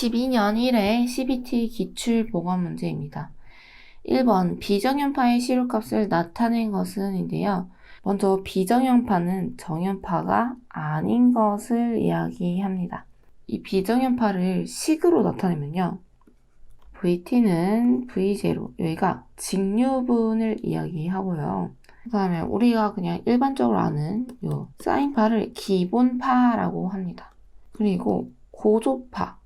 2022년 1회 CBT 기출 보건 문제입니다. 1번 비정연파의 시료값을 나타낸 것은인데요. 먼저 비정연파는 정연파가 아닌 것을 이야기합니다. 이 비정연파를 식으로 나타내면요. VT는 V0, 여기가 직류분을 이야기하고요. 그 다음에 우리가 그냥 일반적으로 아는 요 사인파를 기본파라고 합니다. 그리고 고조파,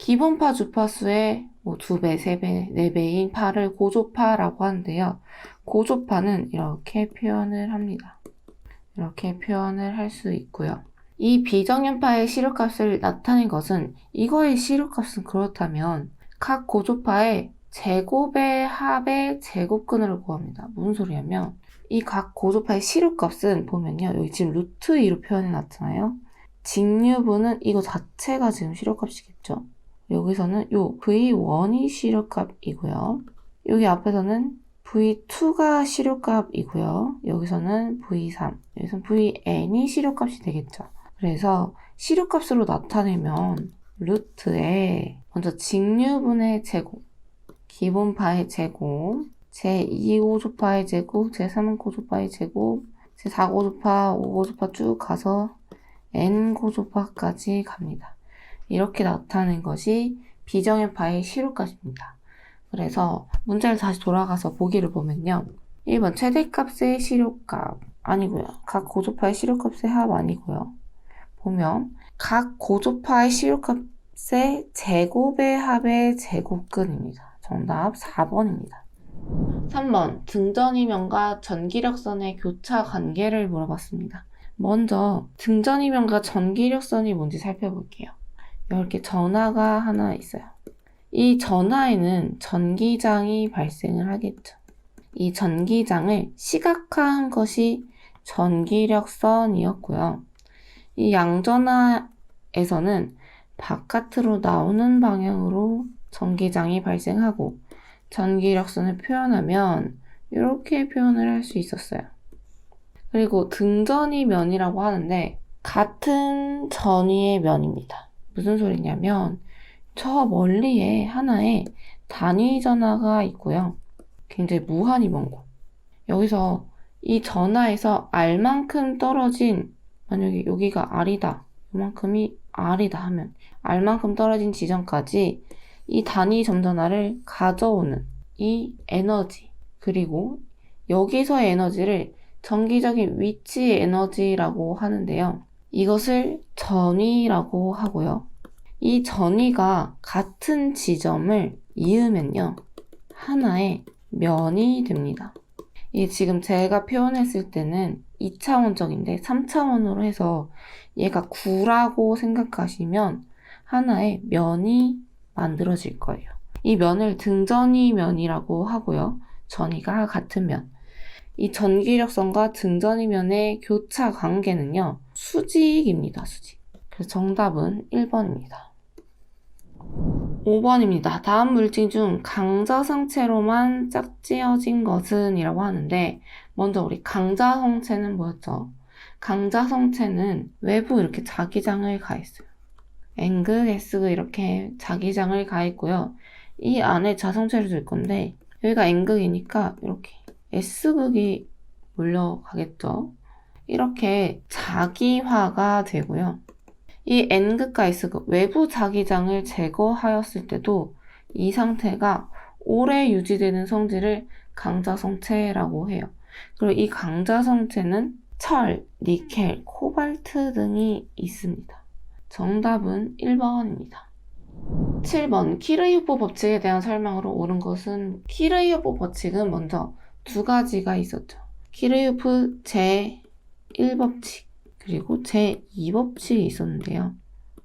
기본파 주파수의 뭐 2배, 3배, 4배인 파를 고조파라고 하는데요. 고조파는 이렇게 표현을 합니다. 이렇게 표현을 할 수 있고요. 이 비정연파의 시료값을 나타낸 것은 이거의 시료값은 그렇다면 각 고조파의 제곱의 합의 제곱근을 구합니다. 무슨 소리냐면 이 각 고조파의 시료값은 보면요. 여기 지금 루트 2로 표현해 놨잖아요. 직류분은 이거 자체가 지금 시료값이겠죠. 여기서는 요 V1이 시료값이고요. 여기 앞에서는 V2가 시료값이고요. 여기서는 V3, 여기서는 VN이 시료값이 되겠죠. 그래서 시료값으로 나타내면 루트에 먼저 직류분의 제곱, 기본 파의 제곱, 제2고조파의 제곱, 제3고조파의 제곱, 제4고조파, 5고조파 쭉 가서 n고조파까지 갑니다. 이렇게 나타낸 것이 비정연파의 시료값입니다. 그래서 문제를 다시 돌아가서 보기를 보면요. 1번 최대값의 시료값 아니고요. 각 고조파의 시료값의 합 아니고요. 보면 각 고조파의 시료값의 제곱의 합의 제곱근입니다. 정답 4번입니다. 3번 등전이면과 전기력선의 교차 관계를 물어봤습니다. 먼저 등전이면과 전기력선이 뭔지 살펴볼게요. 이렇게 전하가 하나 있어요. 이 전하에는 전기장이 발생을 하겠죠. 이 전기장을 시각화한 것이 전기력선이었고요. 이 양전하에서는 바깥으로 나오는 방향으로 전기장이 발생하고 전기력선을 표현하면 이렇게 표현을 할 수 있었어요. 그리고 등전이 면이라고 하는데 같은 전위의 면입니다. 무슨 소리냐면 저 멀리에 하나의 단위 전화가 있고요. 굉장히 무한히 먼 곳. 여기서 이 전화에서 R만큼 떨어진 만약에 여기가 R이다. 이만큼이 R이다 하면 R만큼 떨어진 지점까지 이 단위 점전화를 가져오는 이 에너지 그리고 여기서의 에너지를 정기적인 위치 에너지라고 하는데요. 이것을 전위라고 하고요. 이 전위가 같은 지점을 이으면요. 하나의 면이 됩니다. 이 지금 제가 표현했을 때는 2차원적인데 3차원으로 해서 얘가 9라고 생각하시면 하나의 면이 만들어질 거예요. 이 면을 등전이 면이라고 하고요. 전위가 같은 면. 이 전기력선과 등전이 면의 교차 관계는요. 수직입니다. 수직. 그래서 정답은 1번입니다. 5번입니다. 다음 물질 중 강자성체로만 짝지어진 것은 이라고 하는데 먼저 우리 강자성체는 뭐였죠? 강자성체는 외부 이렇게 자기장을 가했어요. N극, S극 이렇게 자기장을 가했고요. 이 안에 자성체를 줄 건데 여기가 N극이니까 이렇게 S극이 몰려가겠죠. 이렇게 자기화가 되고요. 이 N극과 S극 외부 자기장을 제거하였을 때도 이 상태가 오래 유지되는 성질을 강자성체라고 해요. 그리고 이 강자성체는 철, 니켈, 코발트 등이 있습니다. 정답은 1번입니다. 7번 키르이오프 법칙에 대한 설명으로 옳은 것은 키르이오프 법칙은 먼저 두 가지가 있었죠. 키르이오프 제 1법칙 그리고 제2법칙이 있었는데요.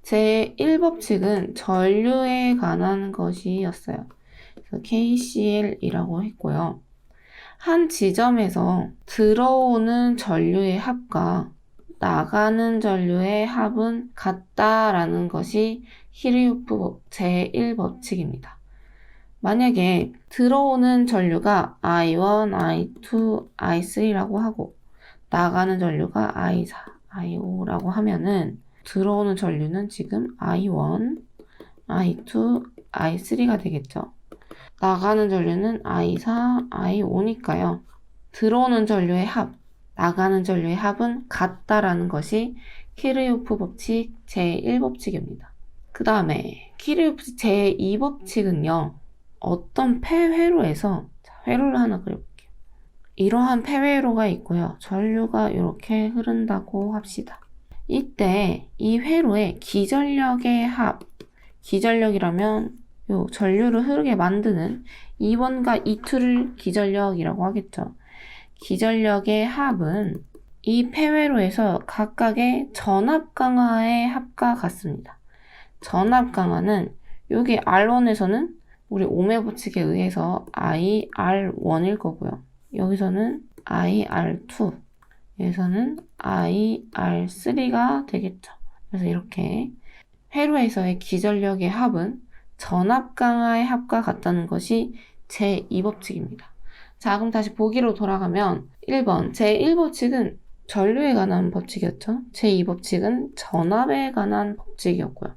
제1법칙은 전류에 관한 것이었어요. KCL이라고 했고요. 한 지점에서 들어오는 전류의 합과 나가는 전류의 합은 같다라는 것이 히리우프 제1법칙입니다. 만약에 들어오는 전류가 I1, I2, I3라고 하고 나가는 전류가 I4, I5라고 하면은 들어오는 전류는 지금 I1, I2, I3가 되겠죠. 나가는 전류는 I4, I5니까요. 들어오는 전류의 합, 나가는 전류의 합은 같다라는 것이 키르요프 법칙 제1법칙입니다. 그 다음에 키르요프 제2법칙은요. 어떤 폐회로에서 자, 회로를 하나 그려볼게요. 이러한 폐회로가 있고요. 전류가 이렇게 흐른다고 합시다. 이때 이 회로의 기전력의 합, 기전력이라면 요 전류를 흐르게 만드는 2번과 2투를 기전력이라고 하겠죠. 기전력의 합은 이 폐회로에서 각각의 전압 강화의 합과 같습니다. 전압 강화는 여기 R1에서는 우리 오메 법칙에 의해서 IR1일 거고요. 여기서는 IR2, 여기서는 IR3가 되겠죠. 그래서 이렇게 회로에서의 기전력의 합은 전압 강화의 합과 같다는 것이 제2법칙입니다. 자, 그럼 다시 보기로 돌아가면 1번 제1법칙은 전류에 관한 법칙이었죠. 제2법칙은 전압에 관한 법칙이었고요.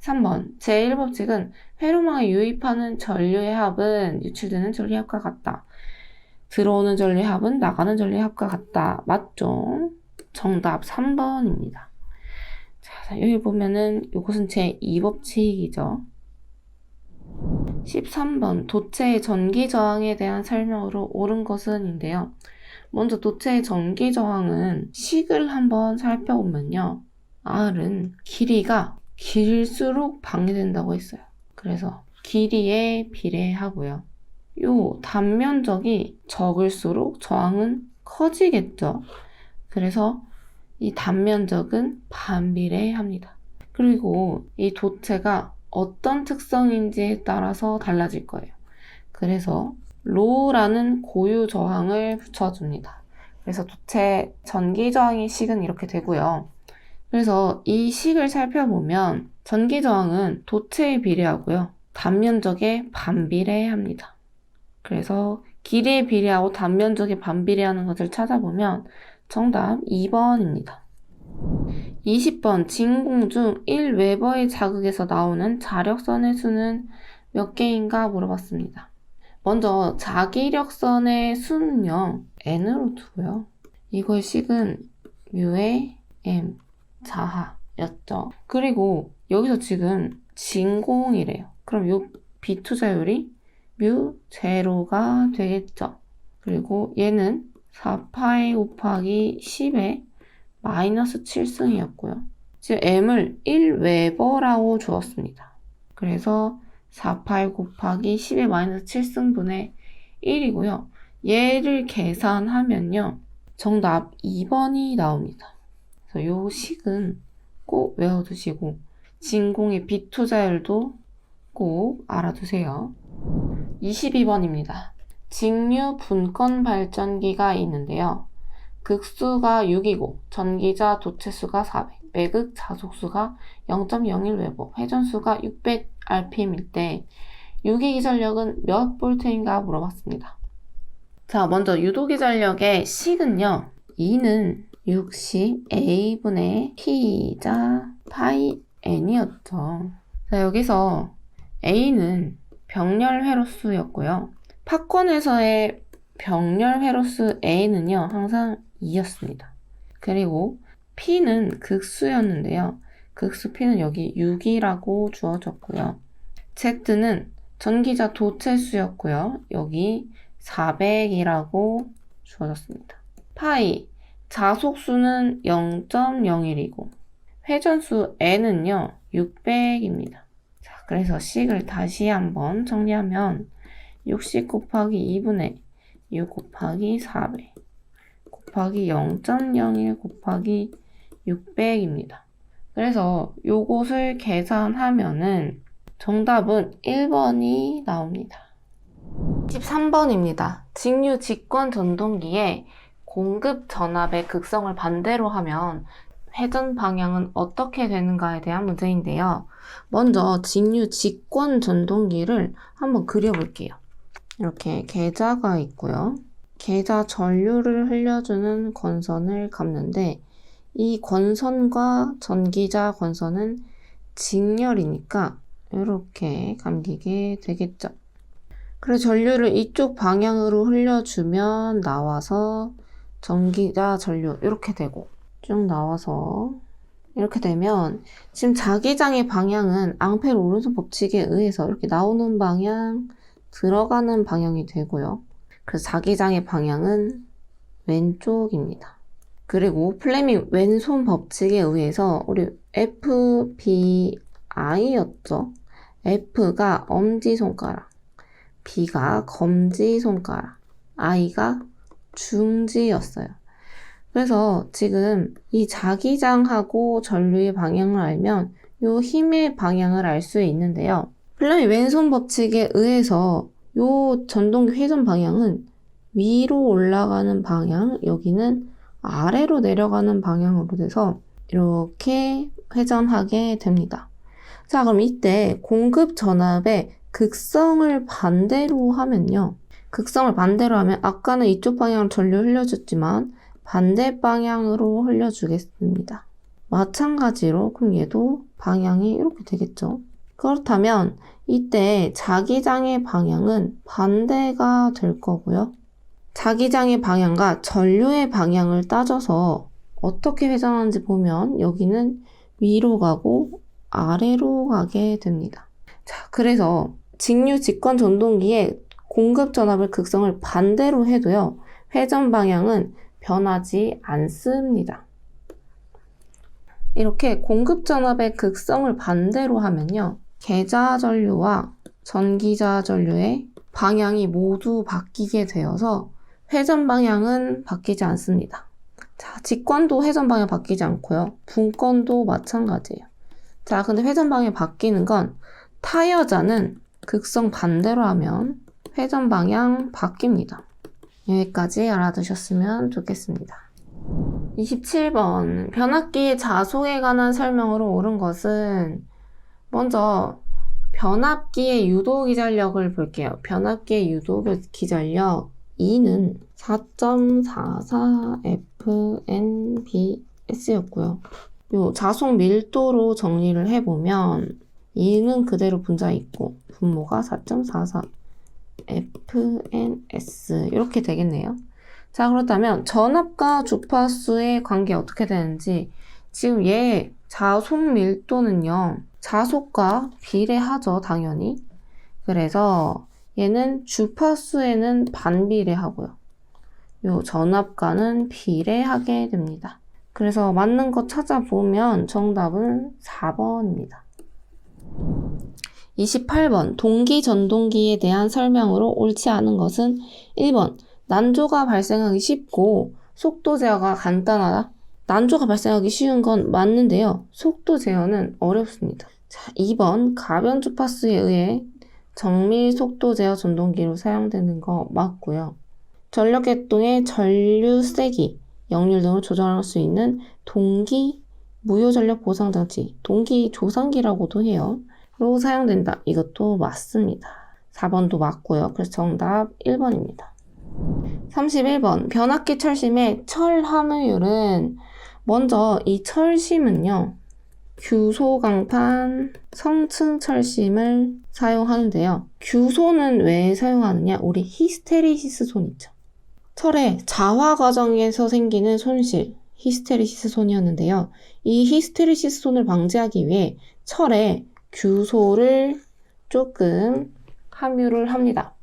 3번 제1법칙은 회로망에 유입하는 전류의 합은 유출되는 전류의 합과 같다. 들어오는 전류의 합은 나가는 전류의 합과 같다. 맞죠? 정답 3번입니다. 자, 여기 보면은 이것은 제 2법칙이죠. 13번 도체의 전기 저항에 대한 설명으로 옳은 것은인데요. 먼저 도체의 전기 저항은 식을 한번 살펴보면요. R은 길이가 길수록 방해된다고 했어요. 그래서 길이에 비례하고요. 요 단면적이 적을수록 저항은 커지겠죠. 그래서 이 단면적은 반비례합니다. 그리고 이 도체가 어떤 특성인지에 따라서 달라질 거예요. 그래서 로라는 고유 저항을 붙여줍니다. 그래서 도체 전기 저항의 식은 이렇게 되고요. 그래서 이 식을 살펴보면 전기 저항은 도체에 비례하고요. 단면적에 반비례합니다. 그래서 길이에 비례하고 단면적에 반비례하는 것을 찾아보면 정답 2번입니다. 20번 진공 중 1웨버의 자극에서 나오는 자력선의 수는 몇 개인가 물어봤습니다. 먼저 자기력선의 수는요 n으로 두고요. 이걸 식은 뮤의 m 자하였죠. 그리고 여기서 지금 진공이래요. 그럼 요 비투자율이 뮤 제로가 되겠죠. 그리고 얘는 4파이 곱하기 10의 마이너스 7승이었고요. 지금 m을 1웨버라고 주었습니다. 그래서 4파이 곱하기 10의 마이너스 7승분의 1이고요. 얘를 계산하면요. 정답 2번이 나옵니다. 그래서 요 식은 꼭 외워두시고 진공의 비투자율도 꼭 알아두세요. 22번입니다. 직류 분권 발전기가 있는데요. 극수가 6이고 전기자 도체수가 400, 매극 자속수가 0.01웨버, 회전수가 600rpm일 때 유기기 전력은 몇 볼트인가 물어봤습니다. 자, 먼저 유도 기 전력의 식은요. 2는 60a분의 P자 파이 n이었죠. 자, 여기서 a는 병렬 회로수였고요. 팝콘에서의 병렬 회로수 A는요, 항상 2였습니다. 그리고 P는 극수였는데요. 극수 P는 여기 6이라고 주어졌고요. Z는 전기자 도체수였고요. 여기 400이라고 주어졌습니다. 파이, 자속수는 0.01이고, 회전수 N은요, 600입니다. 자, 그래서 식을 다시 한번 정리하면, 60 곱하기 2분의 6 곱하기 400 곱하기 0.01 곱하기 600입니다. 그래서 요것을 계산하면은 정답은 1번이 나옵니다. 13번입니다. 직류 직권 전동기에 공급 전압의 극성을 반대로 하면 회전 방향은 어떻게 되는가에 대한 문제인데요. 먼저 직류 직권 전동기를 한번 그려볼게요. 이렇게 계좌가 있고요. 계좌 전류를 흘려주는 권선을 감는데 이 권선과 전기자 권선은 직렬이니까 이렇게 감기게 되겠죠. 그래서 전류를 이쪽 방향으로 흘려주면 나와서 전기자 전류 이렇게 되고 쭉 나와서 이렇게 되면 지금 자기장의 방향은 앙페르 오른손 법칙에 의해서 이렇게 나오는 방향, 들어가는 방향이 되고요. 그래서 자기장의 방향은 왼쪽입니다. 그리고 플레밍 왼손 법칙에 의해서 우리 FBI였죠. F가 엄지손가락, B가 검지손가락, I가 중지였어요. 그래서 지금 이 자기장하고 전류의 방향을 알면 요 힘의 방향을 알 수 있는데요. 플레밍 왼손 법칙에 의해서 요 전동기 회전 방향은 위로 올라가는 방향, 여기는 아래로 내려가는 방향으로 돼서 이렇게 회전하게 됩니다. 자, 그럼 이때 공급 전압의 극성을 반대로 하면요. 극성을 반대로 하면 아까는 이쪽 방향으로 전류 흘려줬지만 반대 방향으로 흘려주겠습니다. 마찬가지로 그럼 얘도 방향이 이렇게 되겠죠. 그렇다면 이때 자기장의 방향은 반대가 될 거고요. 자기장의 방향과 전류의 방향을 따져서 어떻게 회전하는지 보면 여기는 위로 가고 아래로 가게 됩니다. 자, 그래서 직류 직관 전동기의 공급 전압을 극성을 반대로 해도요. 회전 방향은 변하지 않습니다. 이렇게 공급 전압의 극성을 반대로 하면요. 계좌 전류와 전기자 전류의 방향이 모두 바뀌게 되어서 회전 방향은 바뀌지 않습니다. 자, 직관도 회전 방향 바뀌지 않고요. 분권도 마찬가지예요. 자, 근데 회전 방향이 바뀌는 건 타이어자는 극성 반대로 하면 회전 방향 바뀝니다. 여기까지 알아두셨으면 좋겠습니다. 27번. 변압기 자속에 관한 설명으로 옳은 것은 먼저 변압기의 유도 기전력을 볼게요. 변압기의 유도 기전력 2는 4.44FNBS였고요. 요 자속 밀도로 정리를 해보면 2는 그대로 분자 있고 분모가 4.44 FNS 이렇게 되겠네요. 자 그렇다면 전압과 주파수의 관계 어떻게 되는지 지금 얘 자속 밀도는요 자속과 비례하죠 당연히. 그래서 얘는 주파수에는 반비례하고요. 요 전압과는 비례하게 됩니다. 그래서 맞는 거 찾아보면 정답은 4번입니다 28번 동기 전동기에 대한 설명으로 옳지 않은 것은 1번 난조가 발생하기 쉽고 속도 제어가 간단하다. 난조가 발생하기 쉬운 건 맞는데요. 속도 제어는 어렵습니다. 자, 2번 가변 주파수에 의해 정밀 속도 제어 전동기로 사용되는 거 맞고요. 전력 계통의 전류 세기, 역률 등을 조절할 수 있는 동기 무효 전력 보상 장치, 동기 조상기라고도 해요. 로 사용된다. 이것도 맞습니다. 4번도 맞고요. 그래서 정답 1번입니다. 31번 변압기 철심의 철 함유율은 먼저 이 철심은요. 규소 강판 성층 철심을 사용하는데요. 규소는 왜 사용하느냐? 우리 히스테리시스 손 있죠. 철의 자화 과정에서 생기는 손실, 히스테리시스 손이었는데요. 이 히스테리시스 손을 방지하기 위해 철에 규소를 조금 함유를 합니다.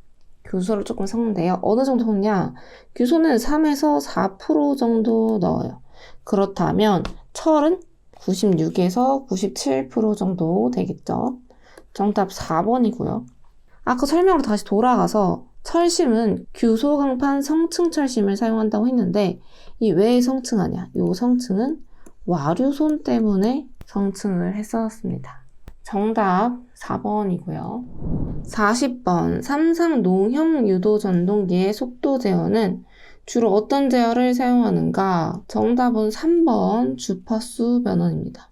규소를 조금 섞는데요. 어느 정도 섞냐? 규소는 3에서 4% 정도 넣어요. 그렇다면 철은 96에서 97% 정도 되겠죠. 정답 4번이고요. 아까 설명으로 다시 돌아가서 철심은 규소 강판 성층 철심을 사용한다고 했는데 이 왜 성층하냐? 이 성층은 와류손 때문에 성층을 했었습니다. 정답 4번이고요. 40번 삼상 농형 유도 전동기의 속도 제어는 주로 어떤 제어를 사용하는가? 정답은 3번 주파수 변환입니다.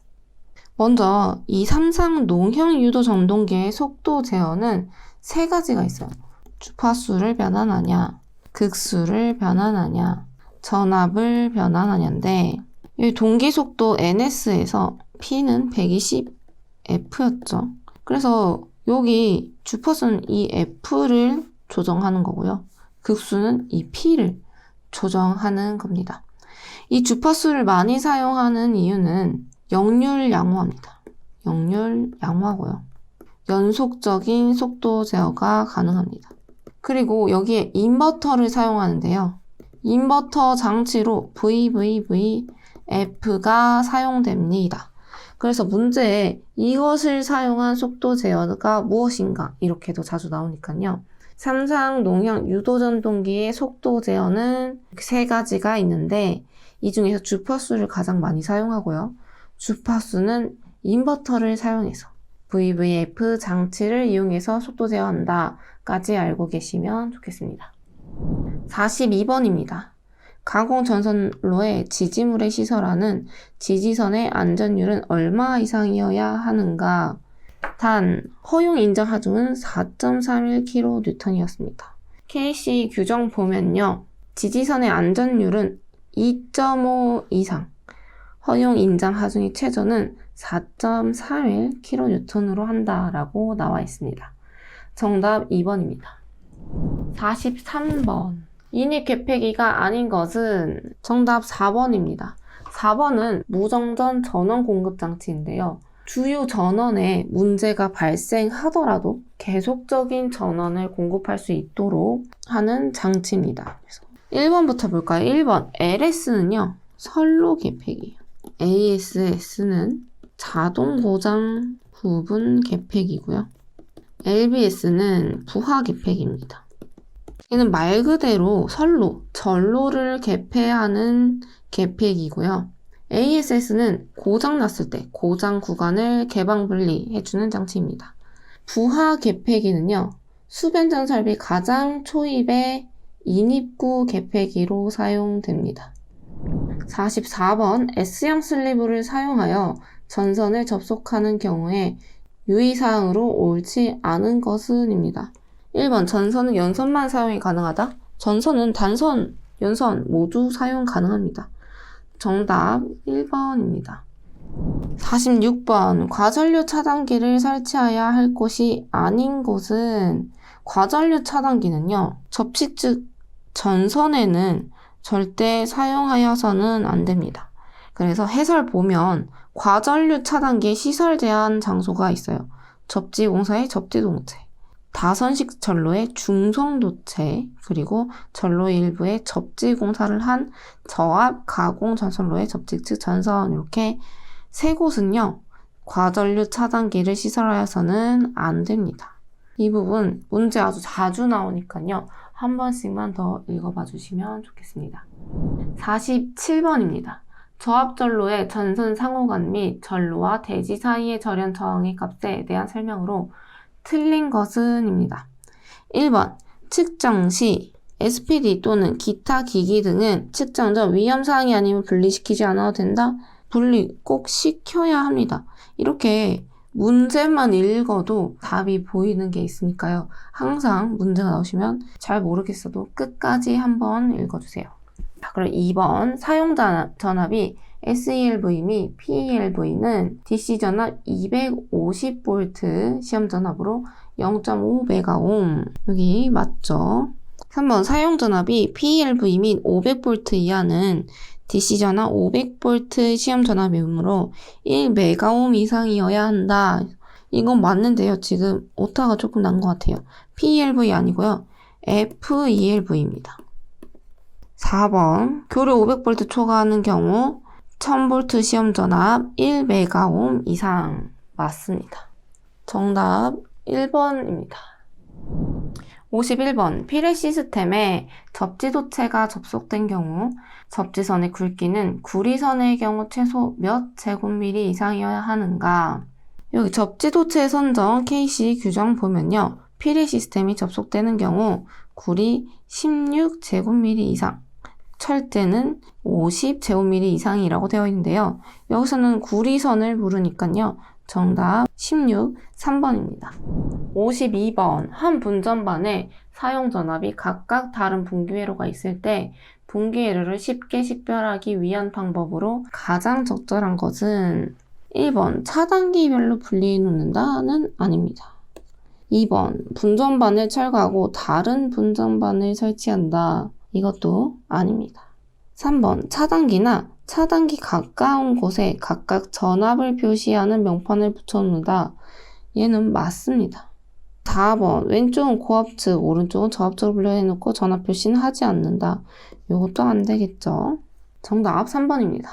먼저 이 삼상 농형 유도 전동기의 속도 제어는 세 가지가 있어요. 주파수를 변환하냐, 극수를 변환하냐, 전압을 변환하냐인데 이 동기 속도 NS에서 P는 120 F였죠. 그래서 여기 주파수는 이 F를 조정하는 거고요. 극수는 이 P를 조정하는 겁니다. 이 주파수를 많이 사용하는 이유는 역률 양호합니다. 역률 양호하고요. 연속적인 속도 제어가 가능합니다. 그리고 여기에 인버터를 사용하는데요. 인버터 장치로 VVVF가 사용됩니다. 그래서 문제에 이것을 사용한 속도 제어가 무엇인가 이렇게도 자주 나오니까요. 삼상 농형 유도 전동기의 속도 제어는 세 가지가 있는데 이 중에서 주파수를 가장 많이 사용하고요. 주파수는 인버터를 사용해서 VVF 장치를 이용해서 속도 제어한다까지 알고 계시면 좋겠습니다. 42번입니다. 가공 전선로에 지지물의 시설하는 지지선의 안전율은 얼마 이상이어야 하는가? 단, 허용 인정 하중은 4.31kN이었습니다. KC 규정 보면요. 지지선의 안전율은 2.5 이상, 허용 인정 하중의 최저는 4.31kN으로 한다라고 나와 있습니다. 정답 2번입니다. 43번. 인입 개폐기가 아닌 것은 정답 4번입니다. 4번은 무정전 전원 공급 장치인데요. 주요 전원에 문제가 발생하더라도 계속적인 전원을 공급할 수 있도록 하는 장치입니다. 그래서 1번부터 볼까요? 1번 LS는요. 선로 개폐기예요. ASS는 자동 고장 부분 개폐기고요. LBS는 부하 개폐기입니다. 얘는 말 그대로 선로, 전로를 개폐하는 개폐기고요. ASS는 고장 났을 때 고장 구간을 개방 분리해주는 장치입니다. 부하 개폐기는요, 수변전 설비 가장 초입의 인입구 개폐기로 사용됩니다. 44번 S형 슬리브를 사용하여 전선을 접속하는 경우에 유의사항으로 옳지 않은 것은입니다. 1번 전선은 연선만 사용이 가능하다. 전선은 단선, 연선 모두 사용 가능합니다. 정답 1번입니다. 46번 과전류 차단기를 설치해야 할 곳이 아닌 곳은 과전류 차단기는요. 접식 즉 전선에는 절대 사용하여서는 안 됩니다. 그래서 해설 보면 과전류 차단기 시설 제한 장소가 있어요. 접지 공사의 접지 동체, 다선식 전로의 중성도체, 그리고 전로 일부의 접지 공사를 한 저압 가공 전선로의 접지 측 전선 이렇게 세 곳은요. 과전류 차단기를 시설하여서는 안 됩니다. 이 부분 문제 아주 자주 나오니까요. 한 번씩만 더 읽어봐 주시면 좋겠습니다. 47번입니다. 저압전로의 전선 상호간 및 전로와 대지 사이의 절연 저항의 값에 대한 설명으로 틀린 것은입니다. 1번 측정 시 SPD 또는 기타 기기 등은 측정 전 위험 사항이 아니면 분리시키지 않아도 된다. 분리 꼭 시켜야 합니다. 이렇게 문제만 읽어도 답이 보이는 게 있으니까요. 항상 문제가 나오시면 잘 모르겠어도 끝까지 한번 읽어주세요. 자, 그럼 2번 사용 전압이 SELV 및 PELV는 DC 전압 250V 시험 전압으로 0.5메가옴 여기 맞죠? 3번 사용 전압이 PELV 및 500V 이하는 DC 전압 500V 시험 전압이므로 1메가옴 이상이어야 한다. 이건 맞는데요. 지금 오타가 조금 난 것 같아요. PELV 아니고요. FELV입니다. 4번 교류 500V 초과하는 경우 1000V 시험 전압 1메가옴 이상 맞습니다. 정답 1번입니다. 51번 피레 시스템에 접지 도체가 접속된 경우 접지선의 굵기는 구리선의 경우 최소 몇 제곱미리 이상이어야 하는가? 여기 접지 도체 선정 KC 규정 보면요. 피레 시스템이 접속되는 경우 구리 16제곱미리 이상, 철제는 50 제곱미리 이상이라고 되어 있는데요. 여기서는 구리선을 부르니까요. 정답 16, 3번입니다. 52번 한 분전반에 사용 전압이 각각 다른 분기회로가 있을 때 분기회로를 쉽게 식별하기 위한 방법으로 가장 적절한 것은 1번 차단기별로 분리해 놓는다는 아닙니다. 2번 분전반을 철거하고 다른 분전반을 설치한다. 이것도 아닙니다. 3번 차단기나 차단기 가까운 곳에 각각 전압을 표시하는 명판을 붙여놓는다. 얘는 맞습니다. 4번 왼쪽은 고압 측, 오른쪽은 저압 측으로 분류해놓고 전압 표시는 하지 않는다. 이것도 안 되겠죠. 정답 3번입니다.